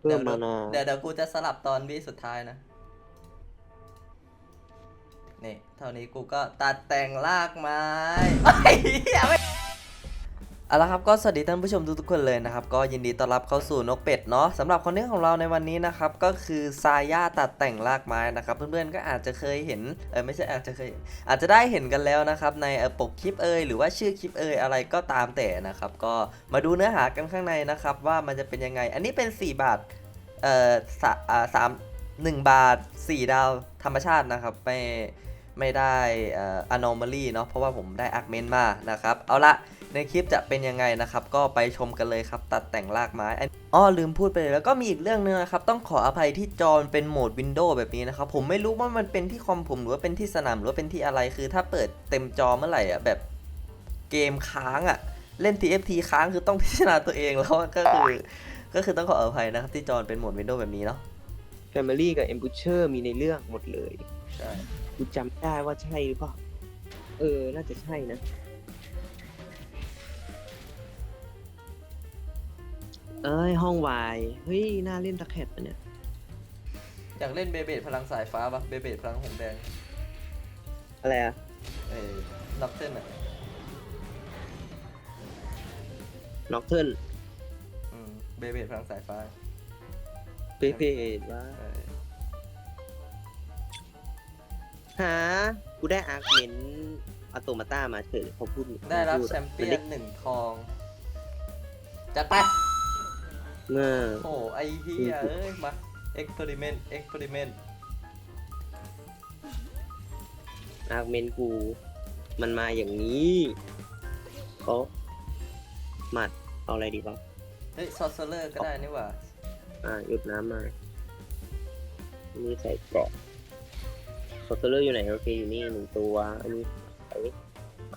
เพิ่มเดี๋ยวมานาเดี๋ยวเดี๋ยวกูจะสลับตอนวิสุดท้ายนะ นี่ เท่านี้กูก็ตัดแต่งรากไม้ไอ้เหี้ยไม่ เอาละครับก็สวัสดีท่านผู้ชมทุกๆคนเลยนะครับ ก็ยินดีต้อนรับเข้าสู่นกเป็ดเนาะสำหรับคอนเทนต์ของเราในวันนี้นะครับก็คือซาย่าตัดแต่งรากไม้นะครับ เพื่อนๆก็อาจจะเคยเห็นเออไม่ใช่อาจจะเคย อาจจะได้เห็นกันแล้วนะครับในปกคลิปเอยหรือว่าชื่อคลิปเอยอะไรก็ตามแต่นะครับ ก็มาดูเนื้อหากันข้างในนะครับ ว่ามันจะเป็นยังไง อันนี้เป็น 4 บาทเอ่อสามหนึ่งบาทสี่ดาวธรรมชาตินะครับไม่ไม่ได้อ่อ anomaly เนาะเพราะว่าผมได้อาร์เมนมานะครับเอาละ ในคลิปจะเป็นยังไงนะครับ ก็ไปชมกันเลยครับ ตัดแต่งรากไม้อันอ้อลืมพูดไปเลยแล้วก็มีอีกเรื่องนึงนะครับ ต้องขออภัยที่จอมันเป็นโหมดวินโดว์แบบนี้นะครับ ผมไม่รู้ว่ามันเป็นที่คอมผมหรือว่าเป็นที่สนามหรือว่าเป็นที่อะไรคือ ถ้าเปิดเต็มจอเมื่อไหร่อะแบบเกมค้างอะ เล่น TFT ค้างคือต้องพิจารณาตัวเองแล้วอะก็คือก็คือต้องขออภัยนะครับที่จอเป็นโหมดวินโดว์แบบนี้เนาะแฟมิลี่กับเอ็มบูเชอร์มีในเรื่องหมดเลย ใช่ กูจำไม่ได้ว่าใช่หรือเปล่า เออ น่าจะใช่นะ เอ้ยห้องวายเฮ้ยน่าเล่นตะแคดปะเนี่ยอยากเล่นเบเบดพลังสายฟ้าปะเบเบดพลังหงแดงอะไรอะเอ้น็อกเทนอะน็อกเทิร์นอืมเบเบดพลังสายฟ้าเปเพดว่าเออหากูได้อาร์คเมนอัตโตมาต้ามาเฉยเขาพูดได้รับพูอะแชมเปี้ยนหนึ่งทองจัดไป เงอโอ้ไอเฮียเอ้ย มาเอ็กเพร์เมนต์เอ็กเพร์เมนต์อาร์คเมนกู มันมาอย่างนี้เขาหมัด เอาอะไรดีบ้างเฮ้ย ซอสเซอร์ก็ได้นี่หว่า อ่าหยุดน้ำมาอันนี้ใส่เกราะโซเตอร์อยู่ไหน โอเค อยู่นี่หนึ่งตัว อันนี้ขาย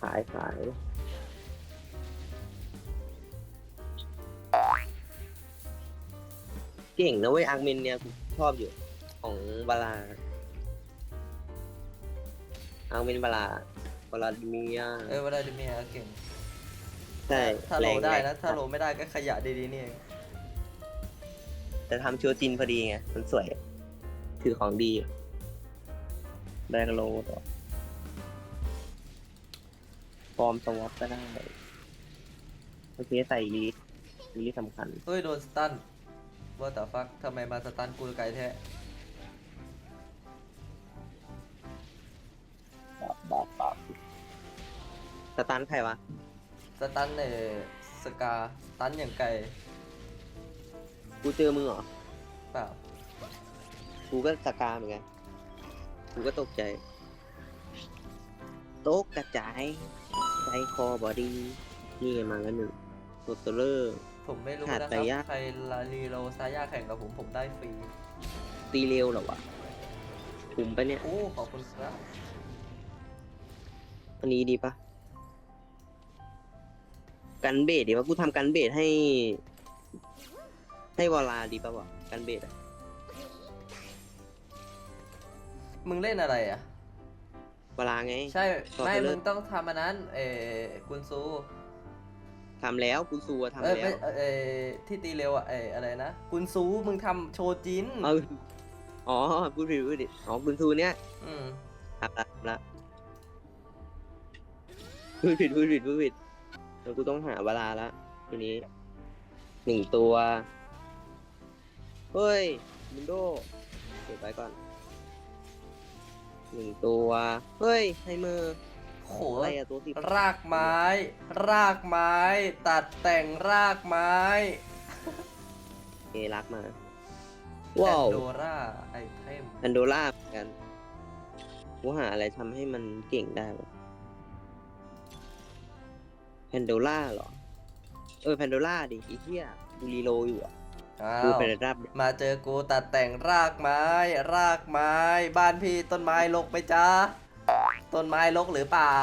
ขายขาย เก่งนะเว้ยอาร์เมนเนี่ยกูชอบอยู่ ของบาลาอาร์เมนบาลาบาลาดิเมียเออเวลาดิเมียเก่งใช่ถ้าโหลแรงได้แรงนะถ้าโหลไม่ได้ก็ขยะดีๆนี่เองแต่ทำชัวจินพอดีไงมันสวย ถือของดีแบงโลต่อฟอร์มสวอปก็ได้โอเคใส่ลีดลีดสำคัญ เฮ้ย โดนสตัน ว่าแต่ฟักทำไมมาสตันกูไกลแท้สตันใครวะ สตันเออสกาสตันอย่างไกลกูเจอมึงเหรอ เปล่ากูก็สกาเหมือนกัน กูก็ตกใจตกกระจาย ใจคอบอดี้นี่ไงมาแล้วหนึ่งโรตเลอร์ ผมไม่รู้ขาดนะคไปรับยากใครลาลีโรซาย่าแข่งกับผมผมได้ฟรี ตีเร็วเหรอวะคุมไปะเนี่ยโอ้ ขอบคุณครับ อันนี้ดีปะกันเบสดีปะกูทำกันเบสให้ ให้วอลาดีปะวะกันเบสอะมึงเล่นอะไรอะวอลาไง ใช่ต่อไม่ไปเลยมึงต้องทำอันนั้น เออกุนซู ทำแล้วกูซัวทำเอ้ยแล้ไม่วเออเออที่ตีเร็วอะเอออะไรนะกุนซูมึงทำโชจินเอาอ๋อพูดผิดพูดผิดอ๋อคุณซูเนี้ยอืมทำละทำละพูดผิดพูดผิดพูดผิดแล้วกูต้องหาวอลาละทีนี้หนึ่งตัว เฮ้ยมินโดเก็บไว้ก่อนหนึ่งตัว เฮ้ยไฮเมอร์ โหอะไรอะตัวสีรากไม้ รากไม้ ตัดแต่งรากไม้เอรักมาว้าวแอนโดราไอเทมแพนโดล่าเหมือนกันกูหาอะไรทำให้มันเก่งได้วะแพนโดล่าเหรอ เออแพนโดล่าดิไอีเหี้ยกูรีโลอยู่อะอ้ากูว เป็นระดับมาเจอกูตัดแต่งรากไม้ รากไม้ บ้านพี่ต้นไม้รกไหมจ๊ะ ต้นไม้รกหรือเปล่า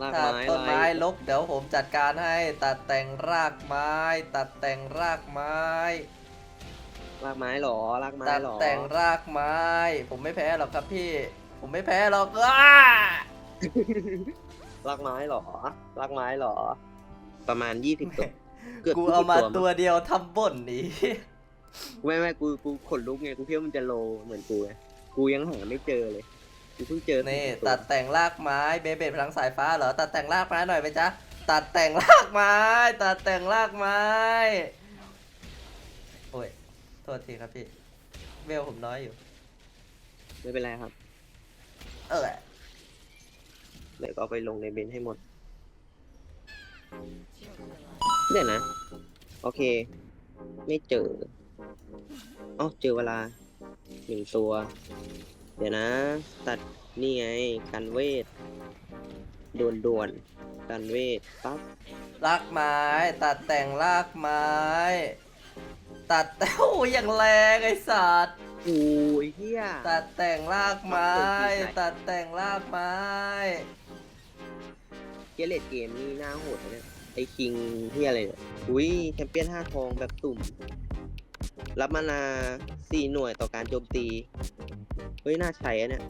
ลากถ้าไม้ต้นไม้ลายรกเดี๋ยวผมจัดการให้ตัดแต่งรากไม้ ตัดแต่งรากไม้ลากไม้เหรอลากไม้ตัดเหรอแต่งรากไม้ ผมไม่แพ้หรอกครับพี่ ผมไม่แพ้หรอกอ้าลากไม้เหรอลากไม้เหรอ ประมาณยี่สิบตัวกืบกูทุเอามามั้งตัวเดียวทำบ่นนี้ ไม่ไม่กูกูขนลุกไงกูเพี้ยวมันจะโลเหมือนกูไง กูยังหาไม่เจอเลย กูเพิ่งเจอนี่สี่วตัดแต่งรากไม้เบเบดพลังสายฟ้าเหรอตัดแต่งรากไม้หน่อยไหมจ๊ะตัดแต่งรากไม้ ตัดแต่งรากไม้โอ้ยโทษทีครับพี่เวลผมน้อยอยู่ ไม่เป็นไรครับ เออเดี๋ยวก็เอาไปลงในเบนให้หมดเดี๋ยวนะ โอเค ไม่เจออ๋อเจอเวลา หนึ่งตัว เดี๋ยวนะ ตัดนี่ไงกันเวทด่วนด่วนๆกันเวทปั๊บรากไม้ ตัดแต่งรากไม้ ตัดแต่โอ้ยอย่างแรงไอ้สัตว์โอ้ยเฮียตัดแต่งรากไม้ขอบคุณที่ใส่ตัดแต่งรากไม้ เกเลตเกมนี่น่าโหดนะเนี่ยไอคิงเฮียอะไรเนี่ยอุ้ยแชมเปี้ยนห้าทองแบบตุ่ม รับมานาสี่หน่วยต่อการโจมตี เฮ้ย น่าใช้อะเนี่ย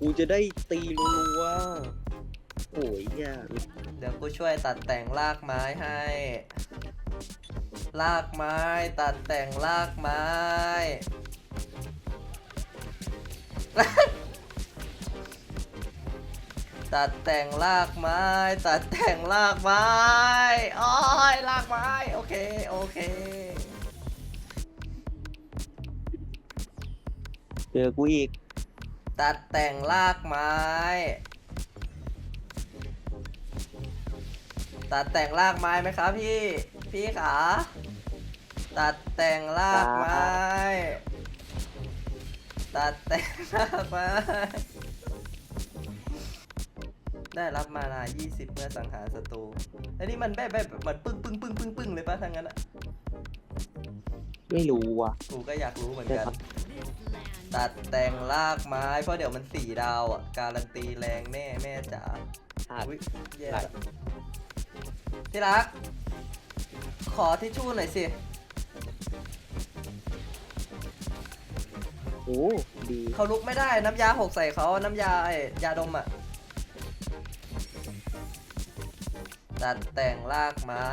กูจะได้ตีรัวๆโอ้ยเฮียเดี๋ยวกูช่วยตัดแต่งรากไม้ให้ รากไม้ตัดแต่งรากไม้ ตัดแต่งรากไม้ ตัดแต่งรากไม้โอ้ยรากไม้ โอเค โอเค เจอกูอีก ตัดแต่งรากไม้ ตัดแต่งรากไม้ไหมครับพี่ พี่ขาตัดแต่งรากไม้ ตัดแต่งรากไม้ ได้รับมานา20 เมื่อสังหารศัตรูอันนี้มันแบบแบบเหมือนปึ้งปึ้งปึ้งปึ้งปึ้งเลยป่ะทั้งนั้นอะไม่รู้ว่ะ กูก็อยากรู้เหมือนใช่กันครับ ตัดแต่งรากไม้ เพราะเดี๋ยวมันสี่ดาวอะ การันตีแรงแน่แม่จ๋าขาด อุ้ยแย่หลายละที่รัก ขอทิชชู่หน่อยสิ โอ้ดีเขาลุกไม่ได้น้ำยาหกใส่เขาน้ำยาไอ้ยาดมอะ ตัดแต่งรากไม้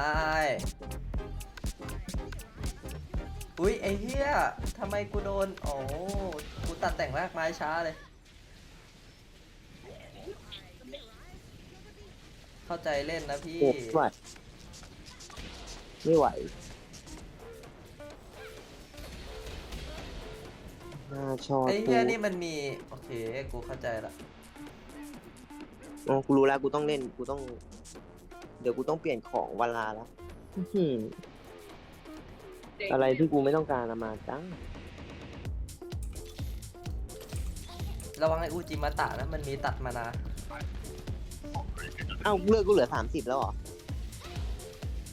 อุ้ยไอ้เหี้ยทำไมกูโดน โอ้กูตัดแต่งรากไม้ช้าเลย เข้าใจเล่นนะพี่ โอ้ไหวไม่ไหวหน้าชอไอ้ตูเหี้ยนี่มันมี โอเค กูเข้าใจละ อ๋อกูรู้แล้วกูต้องเล่น กูต้อง เดี๋ยวกูต้องเปลี่ยนของเวลาแล้วอื้อหือ อะไรที่กูไม่ต้องการอะมาจังระวังไอ้อูจิมาตะนะมันมีตัดมานาเอ้าเลือกกูเหลือสามสิบแล้วเหรอ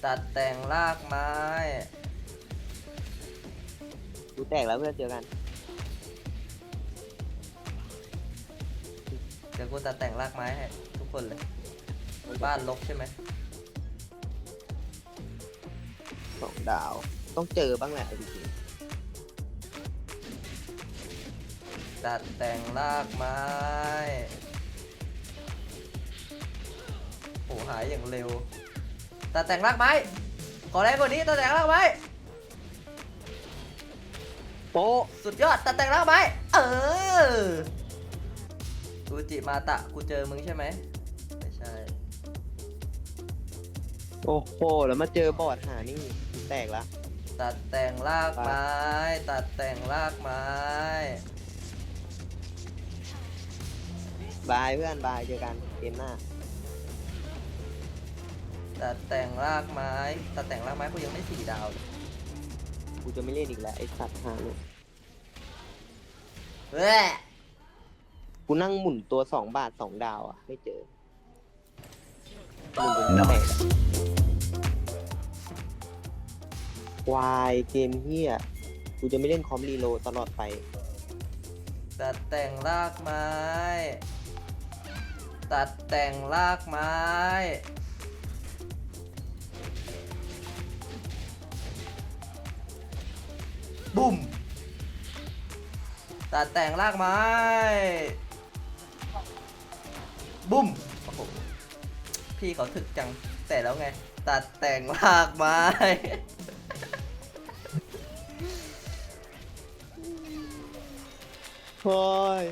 ตัดแต่งรากไม้ กูแตกแล้วเพื่อนเจอกันเดี๋ยวกูตัดแต่งรากไม้ให้ทุกคนเลย บ้านลกใช่ไหมสองดาว ต้องเจอบ้างแหละจริงตัดแต่งรากไม้โอ้หายอย่างเร็วตัดแต่งรากไม้ ขอแรงกว่านี้ตัดแต่งรากไม้ๆโป๊ะสุดยอดตัดแต่งรากไม้เอออูจิมาตะกูเจอมึงใช่ไหมไม่ใช่ โอ้โหแล้วมาเจอบอดหานี่แตกละ ตัดแต่งรากไม้ ตัดแต่งรากไม้ บายเพื่อนบายเจอกันเกมหน้า ตัดแต่งรากไม้ ตัดแต่งรากไม้กูยังไม่สี่ดาวเลยกูจะไม่เล่นอีกแล้วไอ้สัตว์หาเนี่ยเว้ยกูนั่งหมุนตัวสองบาทสองดาวอะ ไม่เจอหมุนจนแตก ควายเกมเฮียกูจะไม่เล่นคอมรีโลตลอดไป ตัดแต่งรากไม้ ตัดแต่งรากไม้ บุ้มตัดแต่งรากไม้ บุ้มโอ้โหพี่เขาถึกจัง แต่แล้วไง ตัดแต่งรากไม้ โอ้ย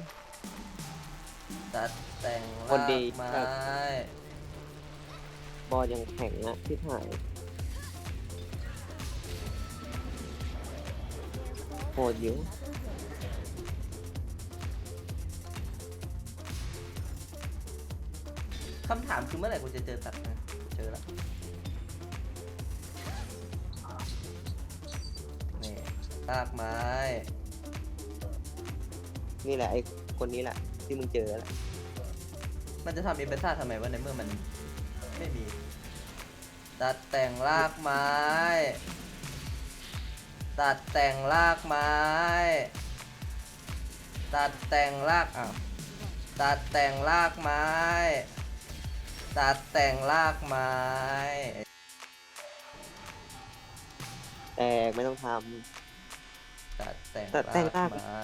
ตัดแต่งคนรากดีไม้ครับ บอลยังแข็งอะที่ถ่ายโหดอยู่คำถามคือเมื่อไหร่กูจะเจอตัดนะเจอแล้วนี่รากไม้ นี่แหละไอ้คนนี้แหละที่มึงเจอแหละมันจะทำเอเบซ่าทำไมวะในเมื่อมันไม่มี ตัดแต่งรากไม้ ตัดแต่งรากไม้ ตัดแต่งรากอ้าวตัดแต่งรากไม้ ตัดแต่งรากไม้ แตกไม่ต้องทตัดแต่งตัดแต่งรากไม้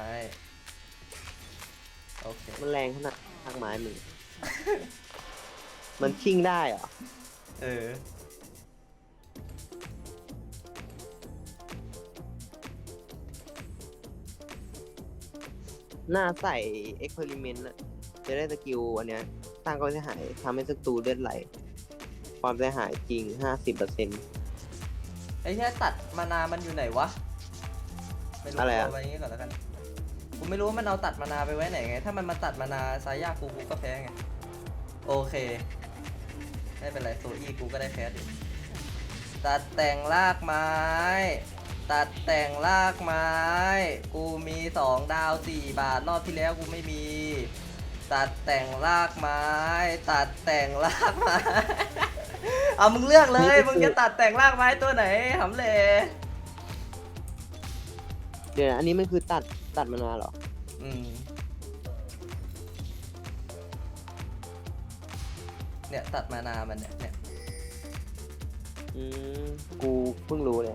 โอเคำมันแรงขนาดทางไม้มึง มันชิ่งได้เหรอ เออ หน้าใส่เอ็กเพร์เมนต์อะจะได้สกิลอันเนี้ย สร้างความเสียหายทำให้ศัตรูเลือดไหล ความเสียหายจริง 50%ไอ้แค่ตัดมานามันอยู่ไหนวะไม่รู้อะไรอะเอาไว้อย่างงี้ก่อนแล้วกัน กูไม่รู้ว่ามันเอาตัดมานาไปไว้ไหนไง ถ้ามันมาตัดมานาสายยากกูกูก็แพ้ไง โอเค ไม่เป็นไรโซอี้กูก็ได้แพ้ดิตัดแต่งรากไม้ ตัดแต่งรากไม้ กูมีสองดาวสี่บาทรอบที่แล้วกูไม่มี ตัดแต่งรากไม้ ตัดแต่งรากไม้ เอามึงเลือกเลย มึงจะตัดแต่งรากไม้ตัวไหนหำเลยเดี๋ยวนะอันนี้มันคือตัด ตัดมานานเหรอ อืม เนี่ยตัดมานามันเนี่ยเนี่ยอืม กูเพิ่งรู้เลย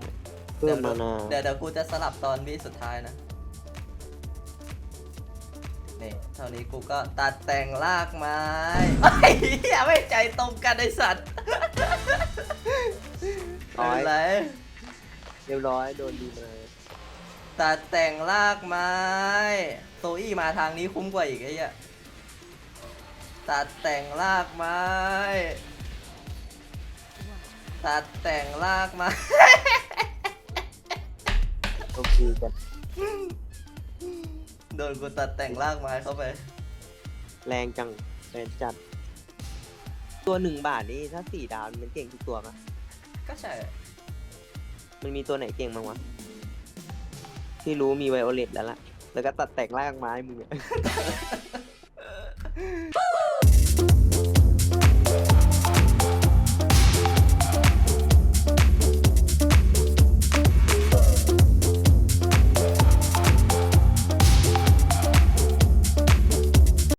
เพิ่มมานาเดี๋ยวเดี๋ยวกูจะสลับตอนวิสุดท้ายนะนี่เท่านี้กูก็ตัดแต่งรากไม้ไอ้เหี้ยไม่ใจตรงกันไอสัตว์ไม่เป็นไร เรียบร้อยโดนดีมา ตัดแต่งรากไม้โซอี้มาทางนี้คุ้มกว่าอีกไอ้เหี้ยตัดแต่งรากไม้ ตัดแต่งรากไม้ โอเคกันโดนกูตัดแต่งรากไม้เข้าไป แรงจังแรงจัด ตัวหนึ่งบาทนี่ถ้าสี่ดาวมันเก่งทุกตัวปะก็ใช่ มันมีตัวไหนเก่งบ้างวะ ที่รู้มีไวโอเลตแล้วล่ะ แล้วก็ตัดแต่งรากไม้มึงอะ